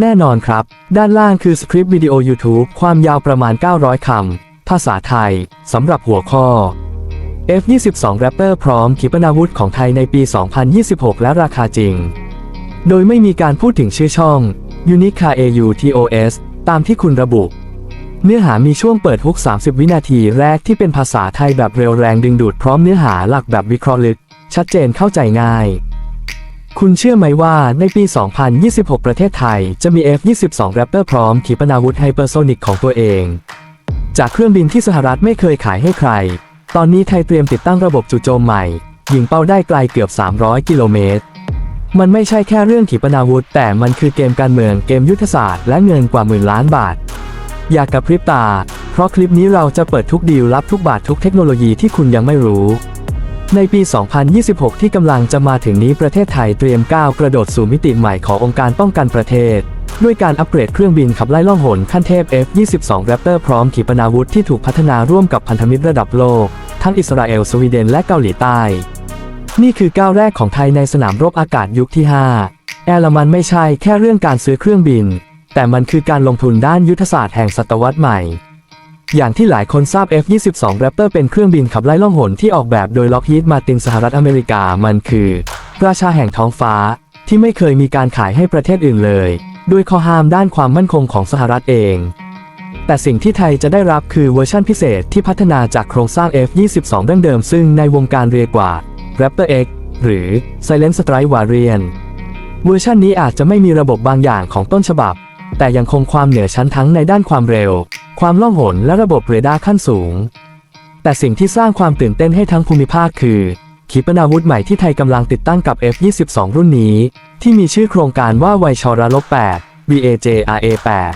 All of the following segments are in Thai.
แน่นอนครับ ด้านล่างคือสคริปต์วิดีโอ YouTube ความยาวประมาณ 900 คำ ภาษาไทย สำหรับหัวข้อ F22 Raptor พร้อมขีปนาวุธของไทยในปี 2026 และราคาจริง โดยไม่มีการพูดถึงชื่อช่อง Unique AUTOS ตามที่คุณระบุ เนื้อหามีช่วงเปิดฮุก 30 วินาทีแรกที่เป็นภาษาไทยแบบเร็วแรงดึงดูดพร้อมเนื้อหาหลักแบบวิเคราะห์ลึก ชัดเจนเข้าใจง่าย คุณเชื่อไหมว่าในปี 2026 ประเทศไทยจะมี F-22 Raptor พร้อมขีปนาวุธไฮเปอร์โซนิกของตัวเอง จากเครื่องบินที่สหรัฐไม่เคยขายให้ใคร ตอนนี้ไทยเตรียมติดตั้งระบบจู่โจมใหม่ ยิงเป้าได้ไกลเกือบ 300 กิโลเมตร มันไม่ใช่แค่เรื่องขีปนาวุธ แต่มันคือเกมการเมืองเกมยุทธศาสตร์และเงินกว่าหมื่นล้านบาท อยากกระพริบตา เพราะคลิปนี้เราจะเปิดทุกดีลลับทุกบาททุกเทคโนโลยีที่คุณยังไม่รู้ ในปี 2026 ที่กำลังจะมาถึงนี้ประเทศไทยเตรียมก้าวกระโดดสู่มิติใหม่ขององค์การป้องกันประเทศ ด้วยการอัปเกรดเครื่องบินขับไล่ล่องหนขั้นเทพ F-22 Raptor พร้อมขีปนาวุธที่ถูกพัฒนาร่วมกับพันธมิตรระดับโลก ทั้งอิสราเอลสวีเดนและเกาหลีใต้ นี่คือก้าวแรกของไทยในสนามรบอากาศยุคที่ 5 แอร์ลมันไม่ใช่แค่เรื่องการซื้อเครื่องบิน แต่มันคือการลงทุนด้านยุทธศาสตร์แห่งศตวรรษใหม่ อย่างที่หลายคนทราบ F-22 Raptor เป็นเครื่องบินขับไล่ล่องหนที่ออกแบบโดย Lockheed Martin สหรัฐอเมริกา มันคือ ราชาแห่งท้องฟ้าที่ไม่เคยมีการขายให้ประเทศอื่นเลย ด้วยข้อห้ามด้านความมั่นคงของสหรัฐเอง แต่สิ่งที่ไทยจะได้รับคือเวอร์ชันพิเศษที่พัฒนาจากโครงสร้าง F-22 ดั้งเดิมซึ่งในวงการเรียกว่า Raptor X หรือ Silent Strike Variant เวอร์ชันนี้อาจจะไม่มีระบบบางอย่างของต้นฉบับ แต่ยังคงความเหนือชั้นทั้งในด้านความเร็ว ความล่องหนและระบบเรดาร์ขั้นสูง แต่สิ่งที่สร้างความตื่นเต้นให้ทั้งภูมิภาคคือขีปนาวุธใหม่ที่ไทยกำลังติดตั้งกับ F-22 รุ่นนี้ ที่มีชื่อโครงการว่าไวชรลบ8 VAJRA8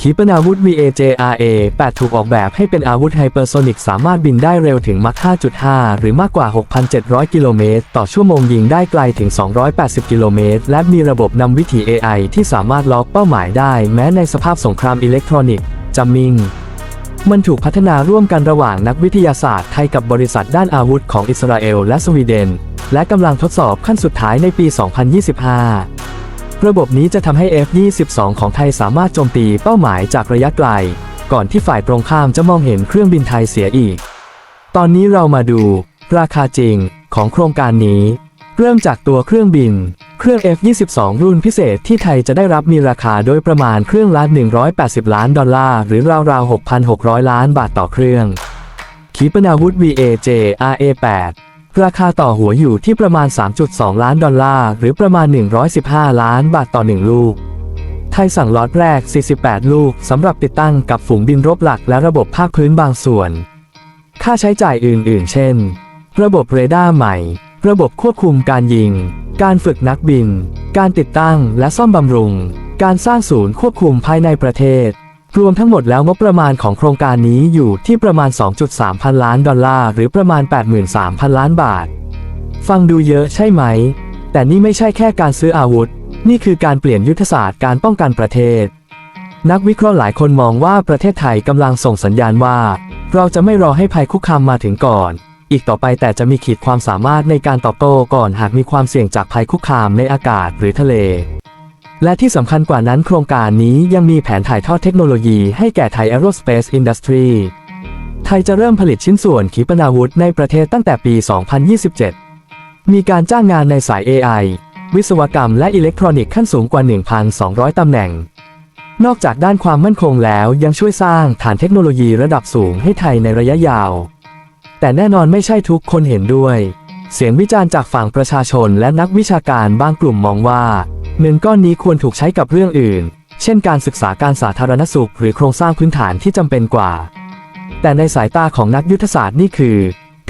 ขีปนาวุธ VAJRA8 ถูกออกแบบให้เป็นอาวุธไฮเปอร์โซนิกสามารถบินได้เร็วถึงมัค5.5 หรือมากกว่า 6,700 กิโลเมตร ต่อชั่วโมงยิงได้ไกลถึง 280 กิโลเมตร และมีระบบนำวิถี AI ที่สามารถล็อกเป้าหมายได้แม้ในสภาพสงครามอิเล็กทรอนิกส์ จัมมิง มันถูกพัฒนาร่วมกันระหว่างนักวิทยาศาสตร์ไทยกับบริษัทด้านอาวุธของอิสราเอลและสวีเดน และกำลังทดสอบขั้นสุดท้ายในปี 2025 ระบบนี้จะทำให้ F-22 ของไทยสามารถโจมตีเป้าหมายจากระยะไกล ก่อนที่ฝ่ายตรงข้ามจะมองเห็นเครื่องบินไทยเสียอีก ตอนนี้เรามาดู ราคาจริงของโครงการนี้ เริ่มจากตัวเครื่องบิน เครื่อง F-22 รุ่นพิเศษที่ไทยจะได้รับมีราคาโดยประมาณเครื่องละ 180 ล้านดอลลาร์หรือราวๆ 6,600 ล้านบาทต่อเครื่อง ขีปนาวุธ VAJ RA8 ราคาต่อหัวอยู่ที่ประมาณ 3.2 ล้านดอลลาร์หรือประมาณ 115 ล้านบาทต่อ 1 ลูก ไทยสั่งล็อตแรก 48 ลูกสำหรับติดตั้งกับฝูงบินรบหลักและระบบภาคพื้นบางส่วน ค่าใช้จ่ายอื่น ๆ เช่น ระบบเรดาร์ใหม่ ระบบควบคุมการยิง การฝึกนักบิน การติดตั้งและซ่อมบำรุง การสร้างศูนย์ควบคุมภายในประเทศ รวมทั้งหมดแล้วงบประมาณของโครงการนี้อยู่ที่ประมาณ 2.3 พันล้านดอลลาร์หรือประมาณ 83,000 ล้านบาท ฟังดูเยอะใช่ไหม แต่นี่ไม่ใช่แค่การซื้ออาวุธ นี่คือการเปลี่ยนยุทธศาสตร์การป้องกันประเทศ นักวิเคราะห์หลายคนมองว่าประเทศไทยกำลังส่งสัญญาณว่า เราจะไม่รอให้ภัยคุกคามมาถึงก่อน อีกต่อไปแต่จะมีขีดความสามารถในการตอบโต้ก่อนหากมีความเสี่ยงจากภัยคุกคามในอากาศหรือทะเล และที่สำคัญกว่านั้นโครงการนี้ยังมีแผนถ่ายทอดเทคโนโลยีให้แก่ไทย Aerospace Industry ไทยจะเริ่มผลิตชิ้นส่วนขีปนาวุธในประเทศตั้งแต่ปี 2027 มีการจ้างงานในสาย AI วิศวกรรมและอิเล็กทรอนิกส์ขั้นสูงกว่า 1,200 ตำแหน่ง นอกจากด้านความมั่นคงแล้วยังช่วยสร้างฐานเทคโนโลยีระดับสูงให้ไทยในระยะยาว แต่แน่นอนไม่ใช่ทุกคนเห็นด้วย เสียงวิจารณ์จากฝั่งประชาชนและนักวิชาการบางกลุ่มมองว่าเงินก้อนนี้ควรถูกใช้กับเรื่องอื่น เช่นการศึกษาการสาธารณสุข หรือโครงสร้างพื้นฐานที่จำเป็นกว่า แต่ในสายตาของนักยุทธศาสตร์นี่คือ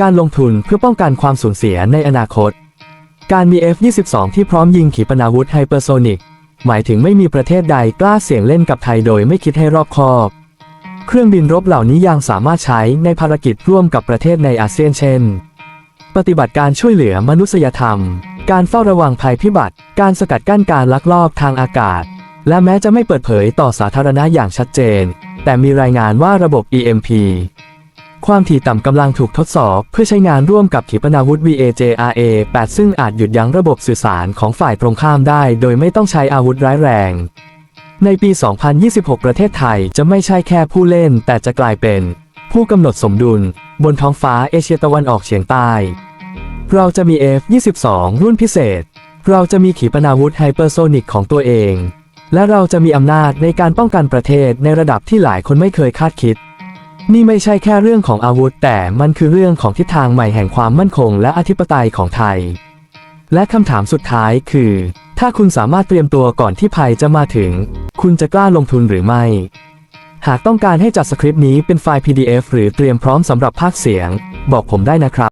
การลงทุนเพื่อป้องกันความสูญเสียในอนาคต การมี F-22 ที่พร้อมยิงขีปนาวุธไฮเปอร์โซนิกหมายถึงไม่มีประเทศใดกล้าเสี่ยงเล่นกับไทยโดยไม่คิดให้รอบคอบ เครื่องบินรบเหล่านี้ยังสามารถใช้ในภารกิจร่วมกับประเทศในอาเซียนเช่น ปฏิบัติการช่วยเหลือมนุษยธรรม การเฝ้าระวังภัยพิบัติ การสกัดกั้นการลักลอบทางอากาศ และแม้จะไม่เปิดเผยต่อสาธารณะอย่างชัดเจน แต่มีรายงานว่าระบบ EMP ความถี่ต่ำกำลังถูกทดสอบ เพื่อใช้งานร่วมกับขีปนาวุธ VAJRA8 ซึ่งอาจหยุดยั้งระบบสื่อสารของฝ่ายตรงข้ามได้ โดยไม่ต้องใช้อาวุธร้ายแรง ในปี 2026 ประเทศไทยจะไม่ใช่แค่ผู้เล่น แต่จะกลายเป็น ผู้กำหนดสมดุล บนท้องฟ้าเอเชียตะวันออกเฉียงใต้ เราจะมี F-22 รุ่นพิเศษ เราจะมีขีปนาวุธไฮเปอร์โซนิกของตัวเอง และเราจะมีอำนาจในการป้องกันประเทศในระดับที่หลายคนไม่เคยคาดคิด นี่ไม่ใช่แค่เรื่องของอาวุธ แต่มันคือเรื่องของทิศทางใหม่แห่งความมั่นคง และอธิปไตยของไทย และคำถามสุดท้ายคือ ถ้าคุณสามารถเตรียมตัวก่อนที่ภัยจะมาถึง คุณจะกล้าลงทุนหรือไม่ หากต้องการให้จัดสคริปต์นี้เป็นไฟล์ PDF หรือเตรียมพร้อมสำหรับภาคเสียง บอกผมได้นะครับ